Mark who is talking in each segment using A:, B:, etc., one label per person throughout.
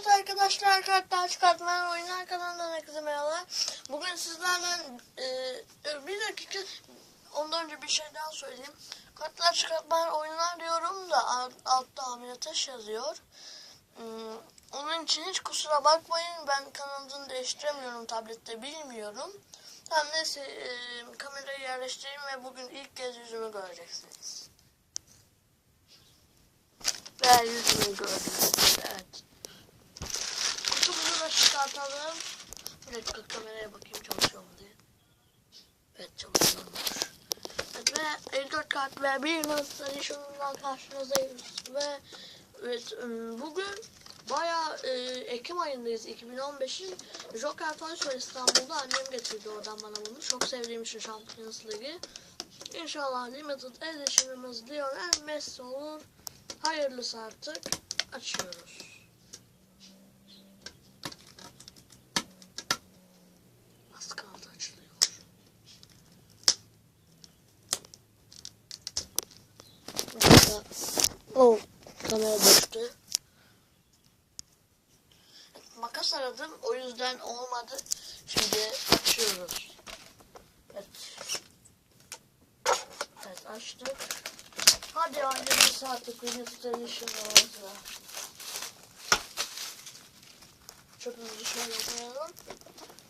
A: Evet arkadaşlar kartlar çıkartmayan oyunlar kanalından herkese merhaba. Bugün sizlerle e, bir dakika ondan önce bir şey daha söyleyeyim. Kartlar çıkartmayan oyunlar diyorum da alt- altta Amir Ateş yazıyor. Hmm, Onun için hiç kusura bakmayın ben kanalını değiştiremiyorum tablette bilmiyorum. Tamam neyse e, kamerayı yerleştireyim ve bugün ilk kez yüzümü göreceksiniz. Ve yüzümü gördünüz evet. Çıkartalım. Bir dakika kameraya bakayım çalışıyor mu diye. Evet çalışıyormuş. Evet ve 54 kart ve bir nasıl edition'dan karşınızdayız. Ve evet, ım, bugün Baya Ekim ayındayız 2015'in Joker Toys var İstanbul'da annem getirdi oradan bana bunu çok sevdiğim için Champions League'i İnşallah Limited Edition'ımız Lionel Messi olur hayırlısı artık açıyoruz kamera düştü. Makas aradım, o yüzden olmadı. Şimdi açıyoruz. Evet. Evet, açtık. Hadi annemiz artık Limited Edition'ımızla. Çöpümüzü şöyle koyalım.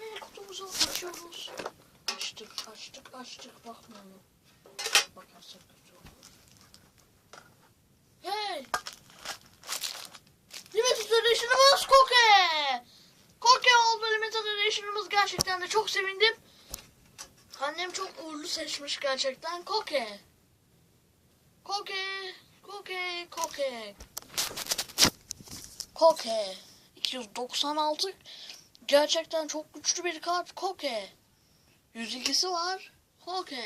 A: Ve kutumuzu açıyoruz. Açtık, açtık, açtık. Bakmayalım. Bakarsak kötü olur. Hey! Limited Edition'ımız Koke! Koke oldu Limited Edition'ımız gerçekten de çok sevindim. Annem çok uğurlu seçmiş gerçekten. Koke! Koke! Koke! Koke! Koke! 296 gerçekten çok güçlü bir kart Koke. 102'si var. Koke.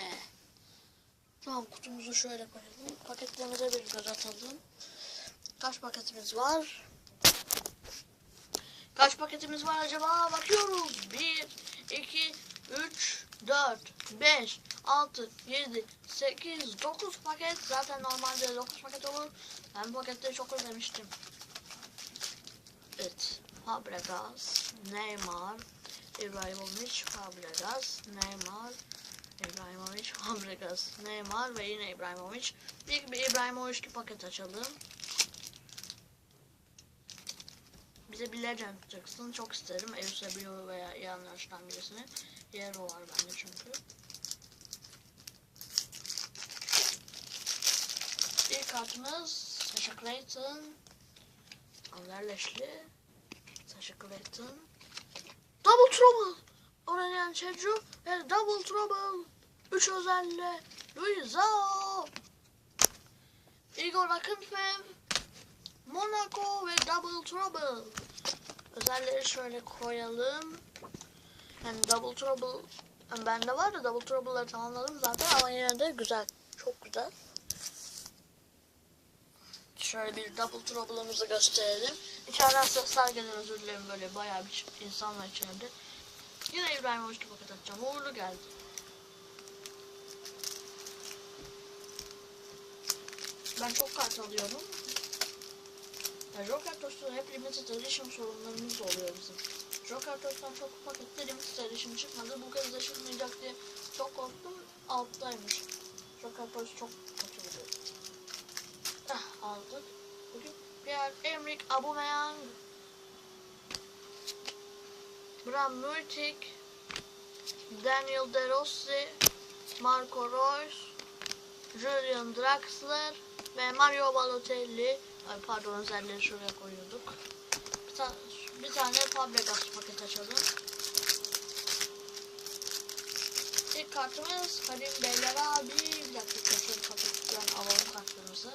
A: Tamam kutumuzu şöyle koyalım. Paketlerimize bir göz atalım. Kaç paketimiz var? Kaç paketimiz var acaba? Bakıyoruz. 1, 2, 3, 4, 5, 6, 7, 8, 9 paket. Zaten normalde 9 paket olur. Ben paketleri çok özlemiştim. Evet. Fabregas, Neymar, İbrahimovic, Fabregas, Neymar, İbrahimovic, Fabregas, Neymar ve yine İbrahimovic. İlk bir İbrahimovic paket açalım. Bize legend çıksın. Çok isterim. Eusebio veya yanlardan birisini. Yer o var bende çünkü. İlk kartımız Sasha Clayton. Leşli. Sasha Clayton. Double Trouble. Aurelian Çecu ve Double Trouble. Üç özelle. Luizao. Igor Akinfev. Monaco ve Double Trouble. Özelleri şöyle koyalım. Yani Double Trouble yani bende var da Double Trouble'ları tamamladım zaten ama yine de güzel. Çok güzel. Şöyle bir Double Trouble'ımızı gösterelim. İçeriden sesler gelen özür dilerim böyle bayağı bir insan var içeride. Yine İbrahimovic paket atacağım. Uğurlu geldi. Ben çok kart alıyorum. Ya Joker Toast'ta hep limited edition sorunlarımız oluyor bizim. Joker Toast'tan çok pakette limited edition çıkmadı. Bu kez de çıkmayacak diye çok korktum. Alttaymış. Joker Toast çok kötü gidiyor. Ah aldık. Bugün Pierre Emerick Aubameyang. Bram Murtik. Daniel De Rossi. Marco Reus. Julian Draxler ve Mario Balotelli. Ay pardon özelleri şuraya koyuyorduk. Bir, ta bir tane Fabregas paket açalım. İlk kartımız Karim Beyler abi. Bir dakika şöyle kapatıp alalım kartlarımızı.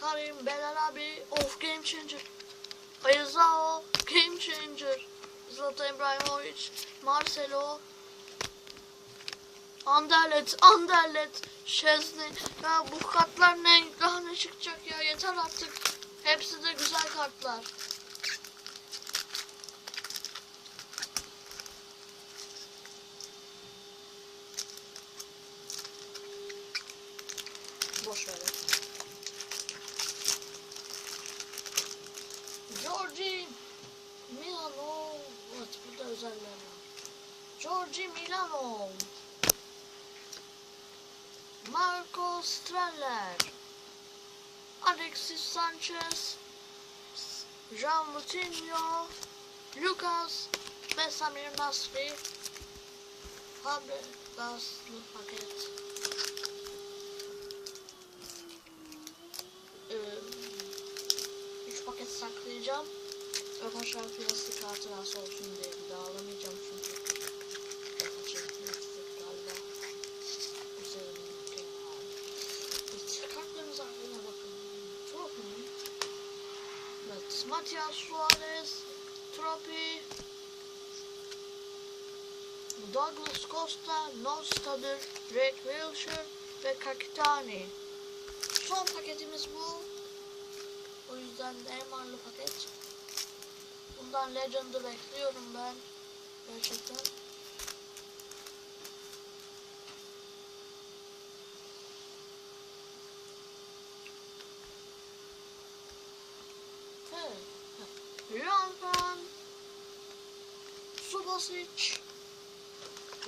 A: Karim Beyler abi. Of Game Changer. Ayazao Game Changer. Zlatan İbrahimovic. Marcelo. Anderlet, Anderlet, Şezni. Ya bu kartlar ne? Daha ne çıkacak ya? Yeter artık. Hepsi de güzel kartlar. Boş ver. Jordan Georgi Milano. Evet burada özeller var. Georgi Milano. Marco Streller. Alexis Sanchez. Jean Moutinho. Lucas ve Samir Nasri. Haber gazlı paket. Ee, üç paket saklayacağım. Ömer şarkı kartı nasıl olsun diye bir daha alamayacağım çünkü. Kaçırdım galiba. Üzerindeki. Kartlarımız hakkında bakın. Çok mu? Evet. Matias Suarez. Tropi. Douglas Costa, Nostadır, Red Wilshire ve Kakitani. Son paketimiz bu. O yüzden de emarlı paket. Bundan Legend'ı bekliyorum ben. Gerçekten. Evet. Ryan Subasic,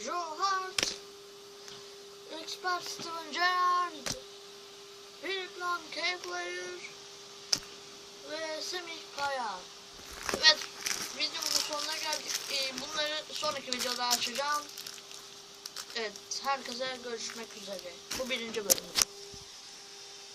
A: Joe Hart, Expert Steven Gerrard, Lam K-Player ve Semih Kaya. Evet, videomuzun sonuna geldik. Ee, bunları sonraki videoda açacağım. Evet, herkese görüşmek üzere. Bu birinci bölüm.